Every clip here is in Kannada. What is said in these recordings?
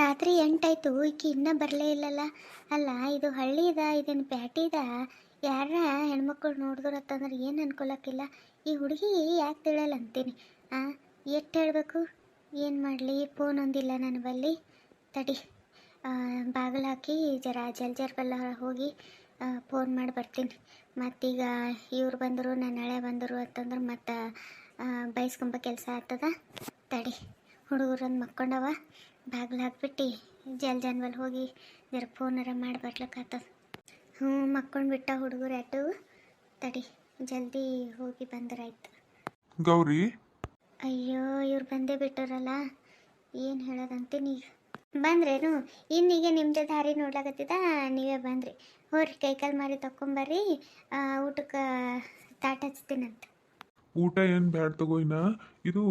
ರಾತ್ರಿ ಎಂಟಾಯ್ತು, ಈಕಿ ಇನ್ನೂ ಬರಲೇ ಇಲ್ಲಲ್ಲ. ಅಲ್ಲ, ಇದು ಹಳ್ಳಿದ ಇದೇನು ಪ್ಯಾಟಿದ ಯಾರ ಹೆಣ್ಮಕ್ಳು ನೋಡಿದ್ರತ್ತಂದ್ರೆ ಏನು ಅನ್ಕೊಳಕ್ಕಿಲ್ಲ. ಈ ಹುಡುಗಿ ಯಾಕೆ ತಿಳಲ್ಲ ಅಂತೀನಿ. ಹಾಂ ಎಷ್ಟು ಹೇಳಬೇಕು? ಏನು ಮಾಡಲಿ? ಫೋನ್ ಒಂದಿಲ್ಲ ನನ್ನ ಬಲ್ಲಿ. ತಡಿ. ಬಾಗಿಲು ಹಾಕಿ ಜರ ಜಲ್ ಜರ್ ಬಲ್ಲ ಹೋಗಿ ಫೋನ್ ಮಾಡಿ ಬರ್ತೀನಿ. ಮತ್ತೀಗ ಇವ್ರು ಬಂದರು ನನ್ನ ಹಳೆ ಬಂದರು ಅಂತಂದ್ರೆ ಮತ್ತು ಬೈಸ್ಕೊಂಬ ಕೆಲಸ ಆಗ್ತದ? ತಡಿ. ಹುಡುಗರನ್ನು ಮಕ್ಕೊಂಡವ. ಬಾಗಿಲು ಹಾಕ್ಬಿಟ್ಟು ಜಲ್ ಜನ್ವಲ್ ಹೋಗಿ ಜರ ಫೋನರ ಮಾಡಿ ಬರ್ಲಿಕ್ಕಾಗ್ತದ ಹ್ಞೂ ಮಕ್ಕೊಂಡು ಬಿಟ್ಟ ಹುಡುಗರು ಆಯ್ತು ತಡಿ ಜಲ್ದಿ ಹೋಗಿ ಬಂದ್ರಾಯ್ತು. ಗೌರಿ? ಅಯ್ಯೋ ಇವ್ರು ಬಂದೇ ಬಿಟ್ಟರಲ್ಲ. ಏನು ಹೇಳೋದಂತೀನಿ ಈಗ ಬಂದ್ರೇನು? ಇನ್ನೀಗ ನಿಮ್ಮದೇ ದಾರಿ ನೋಡ್ಲಾಕತ್ತಿದ? ನೀವೇ ಬಂದ್ರಿ. ಹೋರಿ ಕೈಕಾಲು ಮಾರಿ ತಕೊಂಬರ್ರಿ ಊಟಕ್ಕೆ ತಾಟ ಹಚ್ತೀನಂತ. ಊಟ ಏನು ಬ್ಯಾಡ್ ತಗೋಯ್ನ ಇದು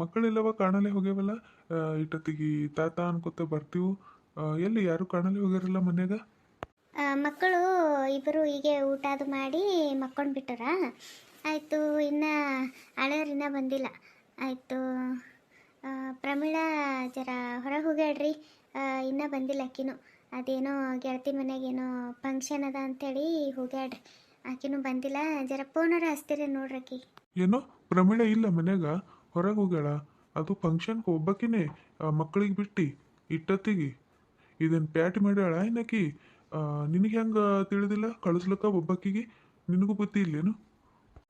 ಮಕ್ಕಳೆಲ್ಲವ ಕಾಣಲೆ ಹೋಗ್ಯಾವಲ್ಲ? ಇಟ್ಟೊತ್ತಿಗೆ ತಾತ ಅನ್ಕೋತ ಬರ್ತೀವು. ಎಲ್ಲಿ ಯಾರು ಕಾಣಲೇ ಹೋಗಿರಲ್ಲ ಮನ್ಯಾಗ? ಮಕ್ಕಳು ಇಬ್ಬರು ಹೀಗೆ ಊಟ ಅದು ಮಾಡಿ ಮಕ್ಕೊಂಡು ಬಿಟ್ಟರ. ಆಯಿತು ಇನ್ನು ಇನ್ನೂ ಬಂದಿಲ್ಲ. ಆಯಿತು ಪ್ರಮೀಳಾ ಜರ ಹೊರಗೆ ಹೋಗ್ಯಾಡ್ರಿ ಇನ್ನೂ ಬಂದಿಲ್ಲ ಆಕಿನೂ. ಅದೇನೋ ಗೆಳತಿ ಮನೆಗೇನೋ ಫಂಕ್ಷನ್ ಅದ ಅಂತೇಳಿ ಹೋಗ್ಯಾಡ್ರಿ ಆಕಿನೂ ಬಂದಿಲ್ಲ. ಜರ ಫೋನರ ಹಚ್ತೀರಿ ನೋಡ್ರಿ ಆಕಿ? ಏನೋ ಪ್ರಮೀಳ ಇಲ್ಲ ಮನ್ಯಾಗ. ಹೊರಗೆ ಹೋಗ್ಯಾಳ. ಅದು ಫಂಕ್ಷನ್ಗೆ ಒಬ್ಬಾಕಿನೇ ಮಕ್ಕಳಿಗೆ ಬಿಟ್ಟು, ಇಟ್ಟತ್ತಿಗೆ. ಇದೇನು ಪ್ಯಾಟಿ ಮಾಡ್ಯಾಳ ಏನಕಿ ನಿನಗೆ ಹೆಂಗೆ ತಿಳಿದಿಲ್ಲ? ಕಳಿಸ್ಲಕ್ಕ ಒಬ್ಬಾಕಿಗೆ. ನಿನಗೂ ಬುದ್ಧಿ ಇಲ್ಲೇನು?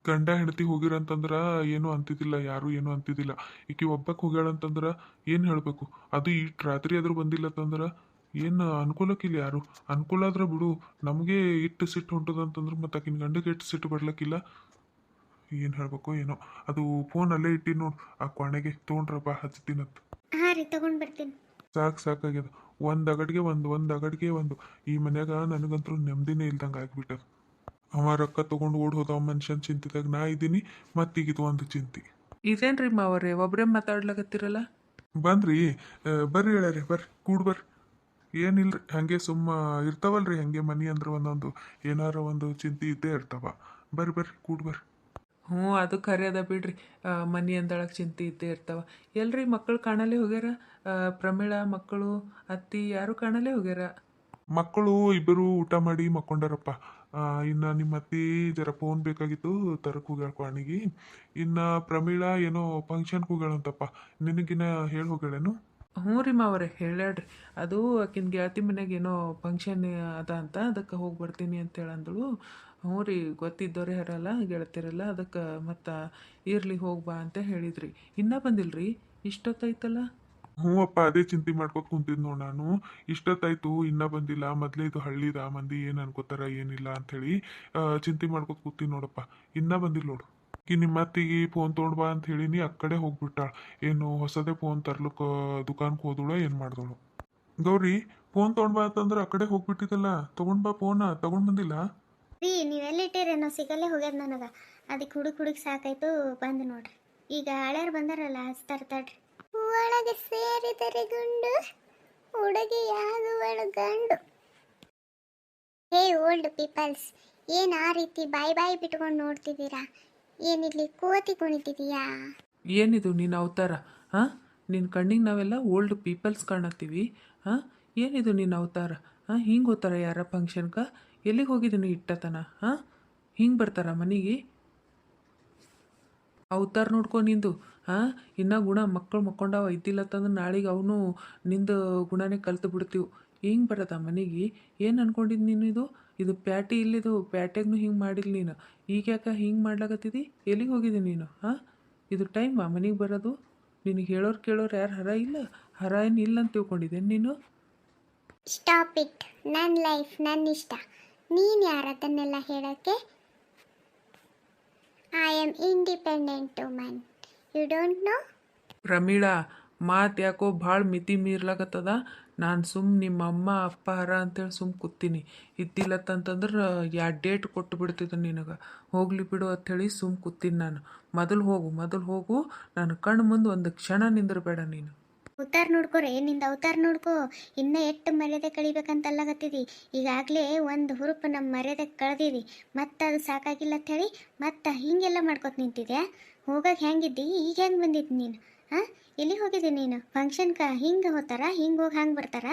ಗಂಡ ಹೆಂಡತಿ ಹೋಗಿರಂತಂದ್ರ ಏನು ಅಂತಿದ್ದಿಲ್ಲ, ಯಾರು ಏನು ಅಂತಿದ್ದಿಲ್ಲ. ಈಕಿ ಒಬ್ಬಕ್ಕೆ ಹೋಗ್ಯಾಳಂತಂದ್ರ ಏನು ಹೇಳಬೇಕು? ಅದು ಇಷ್ಟು ರಾತ್ರಿ ಆದ್ರೂ ಬಂದಿಲ್ಲ ಅಂತಂದ್ರ ಏನು ಅನುಕೂಲಕ್ಕಿಲ್ಲ ಯಾರು. ಅನ್ಕೂಲ ಆದ್ರೆ ಬಿಡು, ನಮಗೆ ಇಟ್ಟು ಸಿಟ್ಟು ಹೊಂಟದಂತಂದ್ರೆ ಮತ್ತೆ ಆಕಿನ ಗಂಡಗೆ ಇಟ್ಟು ಸಿಟ್ಟು ಬರ್ಲಕ್ಕಿಲ್ಲ ಏನು ಹೇಳ್ಬೇಕು ಏನೋ. ಅದು ಫೋನ್ ಅಲ್ಲೇ ಇಟ್ಟಿ ನೋಡು. ಆ ಕೊನೆಗೆ ತೊಗೊಂಡ್ರಪ್ಪ ಹಚ್ತೀನಂತ ಹಾಂ ರೀ ತೊಗೊಂಡು ಬರ್ತೀನಿ. ಸಾಕು ಸಾಕಾಗ್ಯದ. ಒಂದು ಅಗಡಿಗೆ ಒಂದು ಒಂದು ಅಗಡಿಗೆ ಒಂದು. ಈ ಮನ್ಯಾಗ ನನಗಂತೂ ನೆಮ್ಮದಿನೇ ಇಲ್ದಂಗೆ ಆಗ್ಬಿಟ್ಟದ ಅವ ರೊಕ್ಕ ತೊಗೊಂಡು ಓಡ್ ಹೋದ ಮನುಷ್ಯನ ಚಿಂತಿದಾಗ ನಾ ಇದ್ದೀನಿ ಮತ್ತೀಗಿದು ಒಂದು ಚಿಂತೆ. ಇದೇನ್ರಿ ಮಾವರೇ ಒಬ್ಬರೇ ಮಾತಾಡ್ಲಾಗತ್ತಿರಲ್ಲ ಬಂದ್ರಿ. ಆ, ಬರ್ರಿ ಹೇಳ್ಯಾರಿ ಬರ್ರಿ ಕೂಡ್ ಬರ್ರಿ. ಏನಿಲ್ರಿ ಹಂಗೆ ಸುಮ್ಮ ಇರ್ತಾವಲ್ರಿ ಹಂಗೆ ಮನಿ ಅಂದ್ರೆ ಒಂದೊಂದು ಏನಾರ ಒಂದು ಚಿಂತೆ ಇದ್ದೇ ಇರ್ತಾವ. ಬರ್ರಿ ಬರ್ರಿ ಕೂಡ್ ಬರ್ರಿ. ಹ್ಞೂ, ಅದು ಖರೆ ಅದ ಬಿಡ್ರಿ ಮನೆ ಅಂದಳಕ್ಕೆ ಚಿಂತೆ ಇದ್ದೇ ಇರ್ತಾವ. ಎಲ್ರಿ ಮಕ್ಕಳು ಕಾಣಲೇ ಹೋಗ್ಯಾರ? ಪ್ರಮೀಳ, ಮಕ್ಕಳು, ಅತ್ತಿ, ಯಾರು ಕಾಣಲೇ ಹೋಗ್ಯಾರ? ಮಕ್ಕಳು, ಇಬ್ಬರು ಊಟ ಮಾಡಿ ಮಕ್ಕೊಂಡಾರಪ್ಪ. ಇನ್ನು ನಿಮ್ಮ ಅತ್ತಿ ಜರ ಫೋನ್ ಬೇಕಾಗಿತ್ತು, ತರಕ್ ಹೋಗ್ಯಾಳ ಕ್ವಾಣಿಗಿ ಇನ್ನ ಪ್ರಮೀಳ ಏನೋ ಫಂಕ್ಷನ್ಗೆ ಹೋಗ್ಯಾಳಂತಪ್ಪ. ನಿನಗಿನ್ನ ಹೇಳಿ ಹೋಗ್ಯಾಳೇನು? ಹ್ಞೂ ರೀ ಮಾವ್ರೆ ಹೇಳ್ಯಾಡ್ರಿ. ಅದು ಆಕಿನ ಗೆಳತಿ ಮನೆಗೆ ಏನೋ ಫಂಕ್ಷನ್ ಅದ ಅಂತ ಅದಕ್ಕೆ ಹೋಗಿ ಬರ್ತೀನಿ ಅಂತೇಳಿ ಅಂದಳು ಹ್ಞೂ ರೀ ಗೊತ್ತಿದ್ದವ್ರೆ ಯಾರಲ್ಲ ಗೆಳತಿರಲ್ಲ ಅದಕ್ಕೆ ಮತ್ತು ಇರಲಿ ಹೋಗಿ ಬಾ ಅಂತ ಹೇಳಿದ್ರಿ. ಇನ್ನೂ ಬಂದಿಲ್ರಿ? ಇಷ್ಟೊತ್ತಾಯ್ತಲ್ಲ? ಹ್ಞೂ ಅಪ್ಪ ಅದೇ ಚಿಂತೆ ಮಾಡ್ಕೊತ ಕುಂತಿದ್ ನೋಡ್ ನಾನು. ಇಷ್ಟೊತ್ತಾಯ್ತು, ಇನ್ನ ಬಂದಿಲ್ಲ. ಮೊದಲೇ ಇದು ಹಳ್ಳಿದ, ಮಂದಿ ಏನು ಅನ್ಕೋತಾರ, ಏನಿಲ್ಲ ಅಂತ ಹೇಳಿ ಚಿಂತೆ ಮಾಡ್ಕೊತ ಕೂತೀನಿ ನೋಡಪ್ಪ. ಇನ್ನ ಬಂದಿಲ್ಲ ನೋಡು. ಈ ನಿಮ್ಮ ಅತ್ತಿಗೆ ಫೋನ್ ತೊಗೊಂಡ್ಬಾ ಅಂತ ಹೇಳಿನಿ ಆ ಕಡೆ ಹೋಗ್ಬಿಟ್ಟಾಳ. ಏನು ಹೊಸದೇ ಫೋನ್ ತರ್ಲಕ್ಕ ದುಕಾನ್ಗೆ ಹೋದಳು ಏನ್ ಮಾಡ್ದಳು? ಗೌರಿ ಫೋನ್ ತೊಗೊಂಡ್ಬಾ ಅಂತಂದ್ರೆ ಆ ಕಡೆ ಹೋಗ್ಬಿಟ್ಟಿದ್ದಲ್ಲ ತಗೊಂಡ್ ಬಾ ಫೋನ ತಗೊಂಡ್ ಬಂದಿಲ್ಲ? ರೀ ನೀವೆಲ್ಲಿಟ್ಟಿರೇನೋ ಸಿಗಲ್ಲೇ ಹೋಗ್ಯದ ನನಗೆ. ಅದಕ್ಕೆ ಹುಡುಕ್ ಹುಡುಕ್ ಸಾಕಾಯ್ತು ಬಂದು ನೋಡ್ರಿ. ಈಗ ಹಳ್ಯಾರು ಬಂದಾರಲ್ಲ ಹಚ್ತಾರ ತಡ್ರಿ. ಒಳಗೆ ಸೇರಿದರೆ ಗುಂಡು ಹುಡುಗಿಯಾಗುವಳು ಗಂಡು. ಹೇ ಓಲ್ಡ್ ಪೀಪಲ್ಸ್ ಏನು ಆ ರೀತಿ ಬಾಯಿ ಬಾಯಿ ಬಿಟ್ಕೊಂಡು ನೋಡ್ತಿದ್ದೀರಾ? ಏನಿಲ್ಲಿ ಕೋತಿ ಕುಣಿತಿದೀಯಾ? ಏನಿದು ನಿನ್ನ ಅವತಾರ? ಹಾಂ? ನಿನ್ನ ಕಣ್ಣಿಗೆ ನಾವೆಲ್ಲ ಓಲ್ಡ್ ಪೀಪಲ್ಸ್ ಕಾಣತ್ತೀವಿ. ಹಾಂ? ಏನಿದು ನಿನ್ನ ಅವತಾರ? ಹಾಂ? ಹಿಂಗೆ ಹೋಗ್ತಾರ ಯಾರ ಫಂಕ್ಷನ್ಗೆ ಎಲ್ಲಿಗೆ ಹೋಗಿದ್ದೀನಿ ಇಟ್ಟತನ? ಹಾಂ? ಹಿಂಗೆ ಬರ್ತಾರ ಮನೆಗೆ? ಅವತಾರ ನೋಡ್ಕೊ ನಿಂದು. ಹಾಂ? ಇನ್ನ ಗುಣ ಮಕ್ಕಳು ಮಕ್ಕೊಂಡವ ಇದ್ದಿಲ್ಲ ಇದ್ದಿಲ್ಲತ್ತಂದ್ರೆ ನಾಳೆಗೆ ಅವನು ನಿಂದು ಗುಣನೇ ಕಲ್ತು ಬಿಡ್ತೀವಿ. ಹಿಂಗೆ ಬರತ್ತ ಮನೆಗೆ? ಏನು ಅನ್ಕೊಂಡಿದ್ದು ನೀನು ಇದು? ಇದು ಪ್ಯಾಟಿ ಇಲ್ಲಿದು ಪ್ಯಾಟೆಗ್ನು ಹಿಂಗೆ ಮಾಡಿಲ್ಲ ನೀನು. ಈಗ ಯಾಕೆ ಹಿಂಗೆ ಮಾಡ್ಲಾಕತ್ತಿದಿ? ಎಲ್ಲಿಗೆ ಹೋಗಿದ್ದೀನಿ ನೀನು ಹಾಂ? ಇದು ಟೈಮಾ ಮನೆಗೆ ಬರೋದು? ನಿನಗೆ ಹೇಳೋರು ಕೇಳೋರು ಯಾರು ಹರ ಇಲ್ಲ? ಹರ ಏನು ಇಲ್ಲ ಅಂತ ತಿಳ್ಕೊಂಡಿದ್ದೆ ನೀನು? ಸ್ಟಾಪ್ ಇಟ್ ನನ್ನ ಲೈಫ್ ನನ್ನ ಇಷ್ಟ. ನೀನು ಯಾರದನ್ನೆಲ್ಲ ಹೇಳೋಕ್ಕೆ? I am independent woman you don't know Pramila ಮಾತು ಯಾಕೋ ಭಾಳ ಮಿತಿ ಮೀರ್ಲಾಕತ್ತದ? ನಾನು ಸುಮ್ಮ ನಿಮ್ಮ ಅಮ್ಮ, ಅಪ್ಪ ಹರ ಅಂತೇಳಿ ಸುಮ್ಮ ಕೂತೀನಿ. ಇದ್ದಿಲ್ಲತ್ತಂತಂದ್ರೆ ಯಾ ಡೇಟ್ ಕೊಟ್ಟು ಬಿಡ್ತಿದ್ದೆ ನಿನಗೆ. ಹೋಗ್ಲಿ ಬಿಡು ಅಂಥೇಳಿ ಸುಮ್ಮ ಕೂತೀನಿ ನಾನು. ಮೊದಲು ಹೋಗು ಮೊದಲು ಹೋಗು. ನಾನು ಕಣ್ಣು ಮುಂದೆ ಒಂದು ಕ್ಷಣ ನಿಂದಿರಬೇಡ ನೀನು. ಅವತಾರ ರೀ, ನಿಂದ ಅವತಾರ ನೋಡ್ಕೋ. ಇನ್ನ ಎಷ್ಟು ಮರ್ಯಾದೆ ಕಳಿಬೇಕಂತ ಅಲ್ಲಗತ್ತಿದಿ ಈಗಾಗಲೇ ಒಂದು ಹುರುಪು ನಮ್ಮ ಮರ್ಯಾದೆ ಕಳೆದಿದಿ. ಮತ್ತೆ ಅದು ಸಾಕಾಗಿಲ್ಲ ಅಂತ ಹೇಳಿ ಮತ್ತೆ ಹಿಂಗೆಲ್ಲ ಮಾಡ್ಕೊತ ನಿಂತಿದ್ಯಾ? ಹೋಗಕ್ಕೆ ಹೆಂಗಿದ್ದಿ ಈಗ ಹೆಂಗೆ ಬಂದಿದ್ದು ನೀನು? ಹಾಂ? ಎಲ್ಲಿ ಹೋಗಿದ್ದೀನಿ ನೀನು? ಫಂಕ್ಷನ್ಗೆ ಹಿಂಗೆ ಹೋಗ್ತಾರ? ಹಿಂಗೆ ಹೋಗಿ ಹಂಗೆ ಬರ್ತಾರ?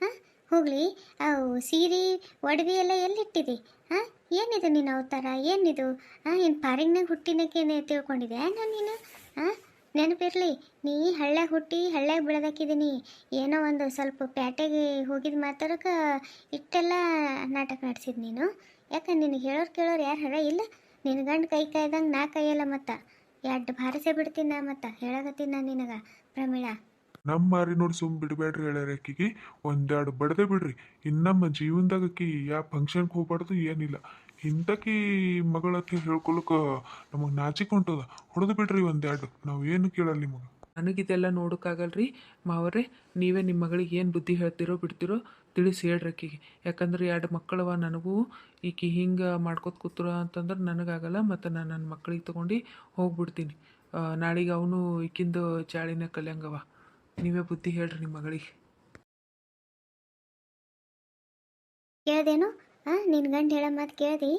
ಹಾಂ? ಹೋಗ್ಲಿ. ಅವು ಸೀರೆ, ಒಡವೆ ಎಲ್ಲ ಎಲ್ಲಿಟ್ಟಿದೆ? ಹಾಂ? ಏನಿದು ನೀನು ಅವತಾರ ಏನಿದು? ಹಾಂ? ಏನು ಪಾರಿಂಗ್ನಾಗ ಹುಟ್ಟಿನಕ್ಕೇನೆ ತಿಳ್ಕೊಂಡಿದೆ ನಾನು ನೀನು? ಹಾಂ? ನೆನಪಿರಲಿ. ನೀ ಹಳ್ಳ್ಯಾಗ ಹುಟ್ಟಿ ಹಳ್ಳ್ಯಾಗ ಬೆಳೆದಾಕಿದ್ದೀನಿ ಏನೋ ಒಂದು ಸ್ವಲ್ಪ ಪ್ಯಾಟೆಗೆ ಹೋಗಿದ ಮಾತಾಡೋಕೆ ಇಷ್ಟೆಲ್ಲ ನಾಟಕ ನಡೆಸಿದ್ ನೀನು. ಯಾಕೆ ನಿನಗೆ ಹೇಳೋರು ಕೇಳೋರು ಯಾರು ಹರ ಇಲ್ಲ? ನಿನ್ನ ಗಂಡು ಕೈ ಕಾಯ್ದಂಗೆ ನಾ ಕೈಯಲ್ಲ ಮತ್ತು. ಎರಡು ಭಾರಸೆ ಬಿಡ್ತೀನಿ ನಾ ಮತ್ತು ಹೇಳಕತ್ತೀನಿ ನಾನು ನಿನಗೆ ಪ್ರಮೀಳಾ? ನಮ್ಮ ಮಾರಿ ನೋಡಿ ಸುಮ್ ಬಿಡಬೇಡ್ರಿ ಹೇಳ್ಯಾರ ಅಕ್ಕಿಗೆ. ಒಂದೆರಡು ಬಡದೆ ಬಿಡ್ರಿ. ಇನ್ನಮ್ಮ ಜೀವನದಾಗ ಅಕ್ಕಿ ಯಾವ ಫಂಕ್ಷನ್ಗೆ ಹೋಗ್ಬಾರ್ದು ಏನಿಲ್ಲ. ಇಂಥಕಿ ಮಗಳತ್ತ ಹೇಳ್ಕೊಳಕ ನಮಗೆ ನಾಚಿಕ್ ಹೊಂಟದ ಹೊಡೆದು ಬಿಡ್ರಿ ಒಂದೆರಡು. ನಾವು ಏನು ಕೇಳಲ್ಲ ನಿಮಗೆ. ನನಗಿದೆಲ್ಲ ನೋಡೋಕ್ಕಾಗಲ್ರಿ ಮಾವರೇ. ನೀವೇ ನಿಮ್ಮ ಮಗಳಿಗೆ ಏನು ಬುದ್ಧಿ ಹೇಳ್ತಿರೋ ಬಿಡ್ತಿರೋ ತಿಳಿಸಿ ಹೇಳ್ರಿ ಆಕಿಗೆ. ಯಾಕಂದ್ರೆ ಎರಡು ಮಕ್ಕಳವ ನನಗೂ, ಈಕಿ ಹಿಂಗೆ ಮಾಡ್ಕೊತ ಕೂತ್ರ ಅಂತಂದ್ರೆ ನನಗಾಗಲ್ಲ, ಮತ್ತು ನಾನು ನನ್ನ ಮಕ್ಕಳಿಗೆ ತೊಗೊಂಡು ಹೋಗ್ಬಿಡ್ತೀನಿ. ನಾಳಿಗ ಅವನು ಈಕಿಂದ ಚಾಳಿನ ಕಲ್ಯಂಗವ. ನೀವೇ ಬುದ್ಧಿ ಹೇಳ್ರಿ ನಿಮ್ಮ ಮಗಳಿಗೆ. ಕೇಳ್ದೇನು? ನಿನ್ನ ಗಂಡ ಹೇಳೋ ಮಾತು ಕೇಳ್ದಿ.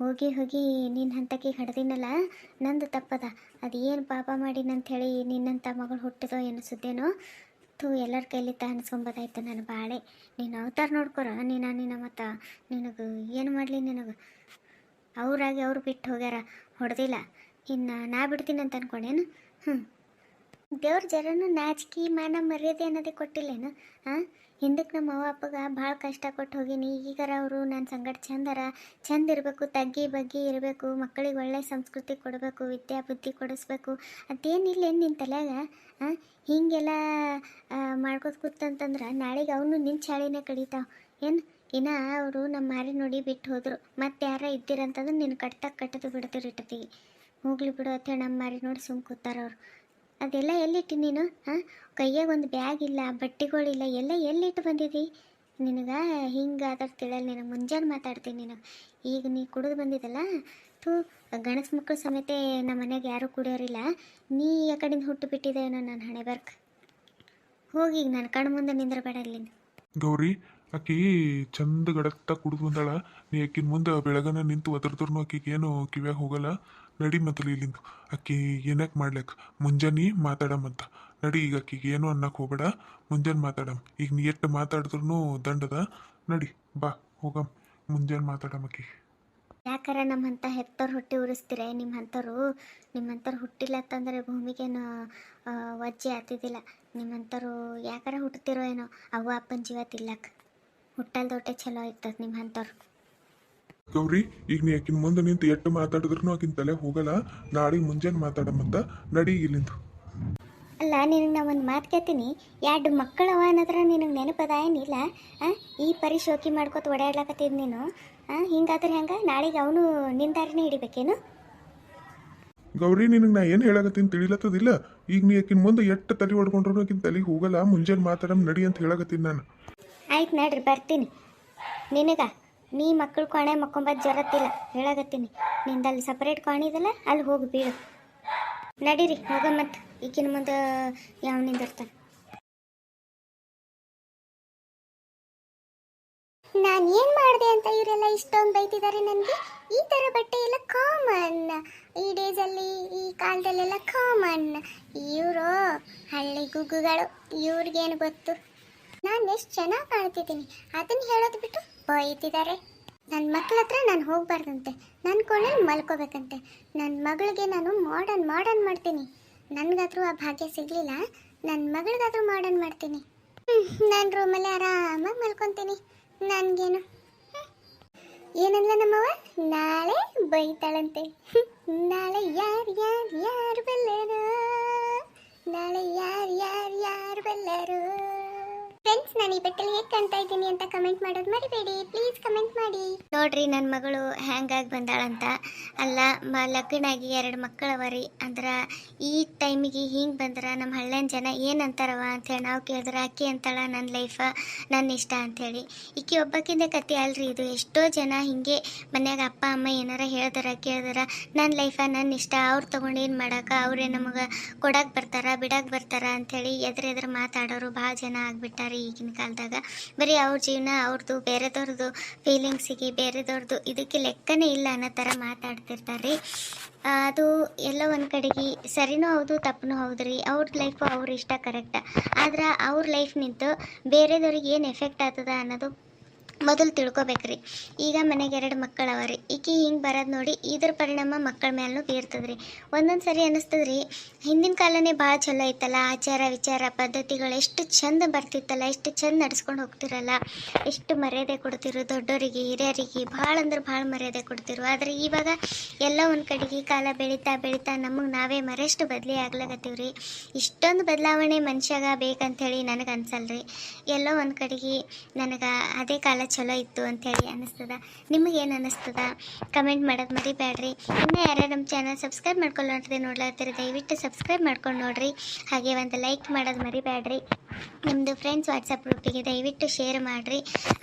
ಹೋಗಿ ಹೋಗಿ ನಿನ್ನ ಹಂತಕ್ಕೆ ಹಡ್ದಿನಲ್ಲ, ನಂದು ತಪ್ಪದ. ಅದು ಏನು ಪಾಪ ಮಾಡಿನಂತ ಹೇಳಿ ನಿನ್ನಂಥ ಮಗಳು ಹುಟ್ಟಿದೋ ಏನು ಸುದ್ದೇನೋ ಥೂ ಎಲ್ಲರ ಕೈಲಿ ತಾನಿಸ್ಕೊಂಬೋದಾಯ್ತು ನಾನು ಬಾಳೆ. ನೀನು ಅವತಾರ ನೋಡ್ಕೊರ? ನೀನು ನಿನ್ನ ಮತ್ತು ನಿನಗೆ ಏನು ಮಾಡಲಿ ನಿನಗೆ? ಅವರಾಗಿ ಅವ್ರು ಬಿಟ್ಟು ಹೋಗ್ಯಾರ, ಹೊಡೆದಿಲ್ಲ. ಇನ್ನು ನಾ ಬಿಡ್ತೀನಿ ಅಂತ ಅನ್ಕೊಂಡೇನು? ಹ್ಞೂ ದೇವ್ರ ಜರನು ನಾಚಿಕೆ, ಮಾನ ಮರ್ಯಾದೆ ಅನ್ನೋದೇ ಕೊಟ್ಟಿಲ್ಲೇನು? ಹಾಂ ಹಿಂದಕ್ಕೆ ನಮ್ಮ ಅವ್ವ ಅಪ್ಪಗ ಭಾಳ ಕಷ್ಟ ಕೊಟ್ಟು ಹೋಗೀನಿ. ಈಗಾರ ಅವರು ನನ್ನ ಸಂಗಡ ಚಂದರ, ಚಂದ ಇರಬೇಕು, ತಗ್ಗಿ ಬಗ್ಗಿ ಇರಬೇಕು, ಮಕ್ಕಳಿಗೆ ಒಳ್ಳೆ ಸಂಸ್ಕೃತಿ ಕೊಡಬೇಕು, ವಿದ್ಯಾ ಬುದ್ಧಿ ಕೊಡಿಸ್ಬೇಕು. ಅದೇನಿಲ್ಲ ಏನು ನಿನ್ನ ತಲೆಯಾಗ? ಹಾಂ ಹೀಗೆಲ್ಲ ಮಾಡ್ಕೋತ ಕೂತಂತಂದ್ರೆ ನಾಳೆಗೆ ಅವನು ನಿನ್ನ ಚಾಳಿನೇ ಕಡಿತಾವೆ ಏನು? ಇನ್ನು ಅವರು ನಮ್ಮ ಮಾರಿ ನೋಡಿ ಬಿಟ್ಟು ಹೋದರು. ಮತ್ತೆ ಯಾರ ಇದ್ದೀರಂತಂದ್ರೆ ನಿನ್ನ ಕಟ್ತಾಗ ಕಟ್ಟದು ಬಿಡ್ತಿರು ಇಟ್ಟತಿಗೆ ಹೋಗ್ಲಿ ಬಿಡು ಅಂತ ನಮ್ಮ ಮಾರಿ ನೋಡಿ ಸುಮ್ ಕೂತಾರ ಅವ್ರು. ಅದೆಲ್ಲ ಎಲ್ಲಿಟ್ಟು ನೀನು? ಹಾಂ? ಕೈಯಾಗ ಒಂದು ಬ್ಯಾಗ್ ಇಲ್ಲ ಬಟ್ಟೆಗಳಿಲ್ಲ ಎಲ್ಲ ಎಲ್ಲಿಟ್ಟು ಬಂದಿದ್ದಿ ನಿನಗೆ ಹಿಂಗೆ ಅದ್ರ ತಿಳಿಯಲ್ಲ ನಿನಗೆ ಮುಂಜಾನೆ ಮಾತಾಡ್ತೀನಿ ನೀನು. ಈಗ ನೀ ಕುಡಿದು ಬಂದಿದ್ದಲ್ಲ ಥೂ ಗಣಸ ಮಕ್ಕಳು ಸಮೇತ ನಮ್ಮ ಮನೆಗೆ ಯಾರೂ ಕುಡಿಯೋರಿಲ್ಲ. ನೀ ಆ ಕಡೆಯಿಂದ ಹುಟ್ಟು ಏನೋ ನಾನು ಹಣೆ ಬರ್ಕ್. ಹೋಗಿ ಈಗ ನನ್ನ ಕಣ್ಣು ಮುಂದೆ ನಿಂದ್ರಬೇಡ ಇಲ್ಲಿಂದ ಗೌರಿ, ಆಕಿ ಚಂದ ಗಡತ್ತ ಕುಡಿದು ಬಂದಾಳ. ನೀ ಆಕಿನ ಮುಂದೆ ಬೆಳಗನ ನಿಂತು ಒದರ್ದ್ರು ಆಕಿಗೆ ಏನು ಕಿವ್ಯಾಗ ಹೋಗಲ್ಲ. ನಡಿ ಮೊದಲು ಇಲ್ಲಿಂದು ಅಕ್ಕಿ ಏನಕ್ಕೆ ಮಾಡ್ಲಕ್ ಮುಂಜಾನೆ ಮಾತಾಡಮ್ಮಂತ ನಡಿ ಈಗ ಅಕ್ಕಿಗೆ ಏನು ಅನ್ನಕ್ಕೆ ಹೋಗ್ಬೇಡ. ಮುಂಜಾನೆ ಮಾತಾಡಮ್. ಈಗ ನೀ ಎಷ್ಟು ಮಾತಾಡಿದ್ರು ದಂಡದ. ನಡಿ, ಬಾ, ಹೋಗಮ್. ಮುಂಜಾನೆ ಮಾತಾಡಮ್ ಅಕ್ಕಿ. ಯಾಕಾರ ನಮ್ಮಂಥ ಹೆತ್ತವ್ರು ಹುಟ್ಟಿ ಉರಿಸ್ತೀರ? ನಿಮ್ಮಂಥವ್ರು ನಿಮ್ಮಂಥವ್ರು ಹುಟ್ಟಿಲ್ಲ ಅಂತಂದರೆ ಭೂಮಿಗೇನು ವಜ್ಜೆ ಆಗ್ತಿದ್ದಿಲ್ಲ. ನಿಮ್ಮಂಥವ್ರು ಯಾಕಾರ ಹುಟ್ಟುತ್ತಿರೋ ಏನೋ? ಅವ್ವ ಅಪ್ಪನ ಜೀವ ತಿಲ್ಲಕ್ಕೆ ಹುಟ್ಟಲ್ದೊಟ್ಟೆ ಚಲೋ ಇರ್ತದೆ ನಿಮ್ಮಂಥವ್ರು ಗೌರಿ ಈಗ ನೀ ಆಕಿನ ಮುಂದೆ ನಿಂತು ಎಟ್ಟು ಮಾತಾಡಿದ್ರು ಆಕಿನ ತಲೆ ಹೋಗಲ್ಲ. ನಾಳೆಗೆ ಮುಂಜಾನೆ ಮಾತಾಡಮ್ಮಂತ ನಡಿ ಇಲ್ಲಿಂದ ಅಲ್ಲ ನಿನಗೆ ನಾ ಒಂದು ಮಾತು ಕೇಳ್ತೀನಿ. ಎರಡು ಮಕ್ಕಳವ ಅನ್ನೋದ್ರ ನಿನಗೆ ನೆನಪದ ಏನಿಲ್ಲ? ಈ ಪರಿ ಶೋಕಿ ಮಾಡ್ಕೊತ ಓಡಾಡ್ಲಕತ್ತಿದ್ ನೀನು. ಹಿಂಗಾದ್ರೆ ಹೆಂಗೆ? ನಾಳೆಗೆ ಅವನು ನಿಂದಾರನೇ ಹಿಡಿಬೇಕೇನು? ಗೌರಿ ನಿನಗೆ ನಾ ಏನು ಹೇಳಕತ್ತೀನಿ ತಿಳಿಲತ್ತದಿಲ್ಲ ಈಗ ನೀ ಆಕಿನ ಮುಂದೆ ಎಟ್ಟು ತಲೆ ಹೊಡ್ಕೊಂಡ್ರು ಆಕಿನ ತಲೆಗೆ ಹೋಗಲ್ಲ. ಮುಂಜಾನೆ ಮಾತಾಡಮ್ ನಡಿ ಅಂತ ಹೇಳಕತ್ತೀನಿ ನಾನು. ಆಯ್ತು ನಡ್ರಿ ಬರ್ತೀನಿ. ನಿನಗ? ನೀ ಮಕ್ಕಳು ಕೋಣೆ ಮಕ್ಕೊಂಬದ್ ಜರತ್ತಿಲ್ಲ. ಹೇಳಾಗತ್ತೀನಿ ನಿಂದಲ್ಲಿ ಸಪ್ರೇಟ್ ಕೋಣೆ ಇದಲ್ಲ, ಅಲ್ಲಿ ಹೋಗಿ ಬೀಳು ನಡೀರಿ, ಹೋಗ ಮತ್ತೆ. ಈಕಿನ ಮುಂದೆ ಯಾವ ನಿಂದಿರ್ತಾನೆ? ನಾನು ಏನು ಮಾಡಿದೆ ಅಂತ ಇವರೆಲ್ಲ ಇಷ್ಟೊಂದು ಬೈತಿದ್ದಾರೆ ನನಗೆ? ಈ ಥರ ಬಟ್ಟೆ ಎಲ್ಲ ಕಾಮನ್ ಈ ಡೇಸಲ್ಲಿ ಈ ಕಾಲದಲ್ಲೆಲ್ಲ ಕಾಮನ್ ಇವರು, ಹಳ್ಳಿ ಗುಗ್ಗುಗಳು, ಇವ್ರಿಗೇನು ಗೊತ್ತು? ನಾನು ಎಷ್ಟು ಚೆನ್ನಾಗಿ ಕಾಣ್ತಿದ್ದೀನಿ. ಅದನ್ನು ಹೇಳೋದು ಬಿಟ್ಟು ಬೈತಿದ್ದಾರೆ ನನ್ನ ಮಕ್ಳ ಹತ್ರ ನಾನು ಹೋಗ್ಬಾರ್ದಂತೆ. ನನ್ನ ಕೋಣೆಲಿ ಮಲ್ಕೋಬೇಕಂತೆ. ನನ್ನ ಮಗಳಿಗೆ ನಾನು ಮಾಡರ್ನ್ ಮಾಡರ್ನ್ ಮಾಡ್ತೀನಿ. ನನಗಾದ್ರೂ ಆ ಭಾಗ್ಯ ಸಿಗಲಿಲ್ಲ. ನನ್ನ ಮಗಳಿಗಾದರೂ ಮಾಡರ್ನ್ ಮಾಡ್ತೀನಿ. ನಾನು ರೂಮಲ್ಲಿ ಆರಾಮಾಗಿ ಮಲ್ಕೊತೀನಿ. ನನಗೇನು? ಏನಂದ್ಲ ನಮ್ಮವ್ವ? ನಾಳೆ ಬೈತಾಳಂತೆ. ನಾಳೆ ಯಾರು ಯಾರು ಯಾರು ಬಲ್ಲರು ನಾಳೆ ಯಾರು ಯಾರು ಯಾರು ಬಲ್ಲರು ಫ್ರೆಂಡ್ಸ್ ನಾನು ಈ ಬೆಟ್ಟಲ್ಲಿ ಹೇಗೆ ಕಾಣ್ತಾ ಇದ್ದೀನಿ ಅಂತ ಕಮೆಂಟ್ ಮಾಡೋದು ಮರಿಬೇಡಿ. ಪ್ಲೀಸ್ ಕಮೆಂಟ್ ಮಾಡಿ. ನೋಡ್ರಿ ನನ್ನ ಮಗಳು ಹ್ಯಾಂಗಾಗಿ ಬಂದಾಳಂತ. ಅಲ್ಲ, ಮ, ಲಗ್ನಾಗಿ ಎರಡು ಮಕ್ಕಳವರಿ ಅಂದ್ರೆ, ಈ ಟೈಮಿಗೆ ಹಿಂಗೆ ಬಂದ್ರೆ ನಮ್ಮ ಹಳ್ಳಿನ ಜನ ಏನು ಅಂತಾರವ ಅಂತೇಳಿ ನಾವು ಕೇಳಿದ್ರೆ, ಅಕ್ಕಿ ಅಂತಾಳ ನನ್ನ ಲೈಫ ನನ್ನ ಇಷ್ಟ ಅಂಥೇಳಿ ಈಕಿ ಒಬ್ಬಕ್ಕಿಂತ ಕತೆ ಅಲ್ರಿ ಇದು. ಎಷ್ಟೋ ಜನ ಹಿಂಗೆ ಮನ್ಯಾಗ ಅಪ್ಪ, ಅಮ್ಮ ಏನಾರ ಹೇಳ್ದಾರ, ಕೇಳಿದಾರ ನನ್ನ ಲೈಫ ನನ್ನ ಇಷ್ಟ, ಅವ್ರು ತೊಗೊಂಡು ಏನು ಮಾಡೋಕೆ, ಅವರೇ ನಮಗೆ ಕೊಡಕ್ಕೆ ಬರ್ತಾರ ಬಿಡಕ್ಕೆ ಬರ್ತಾರ ಅಂಥೇಳಿ ಎದುರು ಎದುರು ಮಾತಾಡೋರು ಭಾಳ ಜನ ಆಗ್ಬಿಟ್ಟಾರಿ. ರೀ ಈಗಿನ ಕಾಲದಾಗ ಬರೀ ಅವ್ರ ಜೀವನ ಅವ್ರದ್ದು ಬೇರೆದವ್ರದ್ದು ಫೀಲಿಂಗ್ಸಿಗೆ ಬೇರೆದವ್ರದ್ದು ಇದಕ್ಕೆ ಲೆಕ್ಕನೇ ಇಲ್ಲ ಅನ್ನೋ ಥರ ಮಾತಾಡ್ತಿರ್ತಾರೆ. ಅದು ಎಲ್ಲ ಒಂದು ಕಡೆಗೆ ಸರಿನೂ ಹೌದು, ತಪ್ಪನೂ ಹೌದು ರೀ. ಅವ್ರ ಲೈಫು ಅವ್ರ ಇಷ್ಟ ಕರೆಕ್ಟ್ ಆದ್ರೆ ಅವ್ರ ಲೈಫ್ ನಿಂತು ಬೇರೆದವ್ರಿಗೆ ಏನು ಎಫೆಕ್ಟ್ ಆಗ್ತದ ಅನ್ನೋದು ಮೊದಲು ತಿಳ್ಕೊಬೇಕ್ರಿ. ಈಗ ಮನೆಗೆ ಎರಡು ಮಕ್ಕಳವ ರೀ. ಈಕಿ ಹಿಂಗೆ ಬರೋದು ನೋಡಿ ಇದ್ರ ಪರಿಣಾಮ ಮಕ್ಕಳ ಮೇಲೂ ಬೀರ್ತದೆ ರೀ ಒಂದೊಂದು ಸರಿ ಅನ್ನಿಸ್ತದೆ ರೀ ಹಿಂದಿನ ಕಾಲನೇ ಭಾಳ ಚಲೋ ಐತಲ್ಲ ಆಚಾರ ವಿಚಾರ, ಪದ್ಧತಿಗಳು ಎಷ್ಟು ಚಂದ ಬರ್ತಿತ್ತಲ್ಲ, ಎಷ್ಟು ಚಂದ ನಡ್ಸ್ಕೊಂಡು ಹೋಗ್ತಿರಲ್ಲ. ಎಷ್ಟು ಮರ್ಯಾದೆ ಕೊಡ್ತಿರು ದೊಡ್ಡೋರಿಗೆ, ಹಿರಿಯರಿಗೆ, ಭಾಳ ಅಂದ್ರೆ ಭಾಳ ಮರ್ಯಾದೆ ಕೊಡ್ತಿರು. ಆದರೆ ಇವಾಗ ಎಲ್ಲ ಒಂದು ಕಡೆಗೆ ಕಾಲ ಬೆಳೀತಾ ಬೆಳೀತಾ ನಮಗೆ ನಾವೇ ಮರೆಷ್ಟು ಬದಲಿ ಆಗ್ಲಾಗತ್ತೀವಿ ರೀ. ಇಷ್ಟೊಂದು ಬದಲಾವಣೆ ಮನುಷ್ಯಾಗ ಬೇಕಂತೇಳಿ ನನಗೆ ಅನ್ಸಲ್ರಿ. ಎಲ್ಲೋ ಒಂದು ಕಡೆಗೆ ನನಗೆ ಅದೇ ಕಾಲ ಚಲೋ ಇತ್ತು ಅಂಥೇಳಿ ಅನ್ನಿಸ್ತದ. ನಿಮಗೇನು ಅನ್ನಿಸ್ತದ? ಕಮೆಂಟ್ ಮಾಡೋದು ಮರಿಬೇಡ್ರಿ ಇನ್ನೂ ಯಾರ್ಯಾರು ನಮ್ಮ ಚಾನಲ್ ಸಬ್ಸ್ಕ್ರೈಬ್ ಮಾಡ್ಕೊಂಡು ನೋಡ್ರಿ ನೋಡ್ಲತ್ತೀರಿ, ದಯವಿಟ್ಟು ಸಬ್ಸ್ಕ್ರೈಬ್ ಮಾಡ್ಕೊಂಡು ನೋಡ್ರಿ. ಹಾಗೆ ಒಂದು ಲೈಕ್ ಮಾಡೋದು ಮರಿಬೇಡ್ರಿ ನಿಮ್ಮದು ಫ್ರೆಂಡ್ಸ್ ವಾಟ್ಸಪ್ ಗ್ರೂಪಿಗೆ ದಯವಿಟ್ಟು ಶೇರ್ ಮಾಡಿರಿ.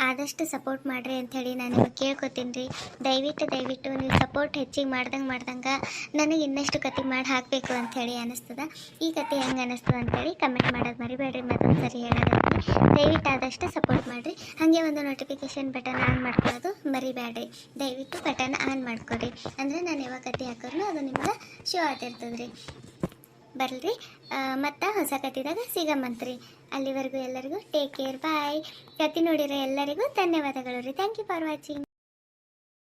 ಆದಷ್ಟು ಸಪೋರ್ಟ್ ಮಾಡಿರಿ ಅಂಥೇಳಿ ನಾನು ನಿಮಗೆ ಕೇಳ್ಕೊತೀನಿ. ರೀ ದಯವಿಟ್ಟು ದಯವಿಟ್ಟು ನೀವು ಸಪೋರ್ಟ್ ಹೆಚ್ಚಿಗೆ ಮಾಡ್ದಂಗೆ ಮಾಡ್ದಂಗೆ ನನಗೆ ಇನ್ನಷ್ಟು ಕತೆ ಮಾಡಿ ಹಾಕಬೇಕು ಅಂಥೇಳಿ ಅನ್ನಿಸ್ತದ. ಈ ಕತೆ ಹೆಂಗೆ ಅನ್ನಿಸ್ತದ ಅಂಥೇಳಿ ಕಮೆಂಟ್ ಮಾಡೋದು ಮರಿಬೇಡ್ರಿ ಮತ್ತೊಂದು ಸರಿ ಹೇಳೋದಕ್ಕೆ. ದಯವಿಟ್ಟು ಆದಷ್ಟು ಸಪೋರ್ಟ್ ಮಾಡಿರಿ. ಹಾಗೆ ಒಂದು ನೋಟಿಫಿಕೇಷನ್ ಬಟನ್ ಆನ್ ಮಾಡ್ಕೊಳ್ಳೋದು ಮರಿಬೇಡ್ರಿ. ದಯವಿಟ್ಟು ಬಟನ್ ಆನ್ ಮಾಡ್ಕೊರಿ ಅಂದರೆ ನಾನು ಯಾವಾಗ ಕತೆ ಹಾಕೋರು ಅದು ನಿಮ್ಗೆ ಶೋ ಆಗ್ತಿರ್ತದೆ ರೀ ಬರಲ್ರಿ ಮತ್ತು ಹೊಸ ಕತಿದಾಗ ಸಿಗಮಂತ್ರಿ. ಅಲ್ಲಿವರೆಗೂ ಎಲ್ಲರಿಗೂ ಟೇಕ್ ಕೇರ್ ಬಾಯ್ ಕತೆ ನೋಡಿರೋ ಎಲ್ಲರಿಗೂ ಧನ್ಯವಾದಗಳು ರೀ. Thank you for watching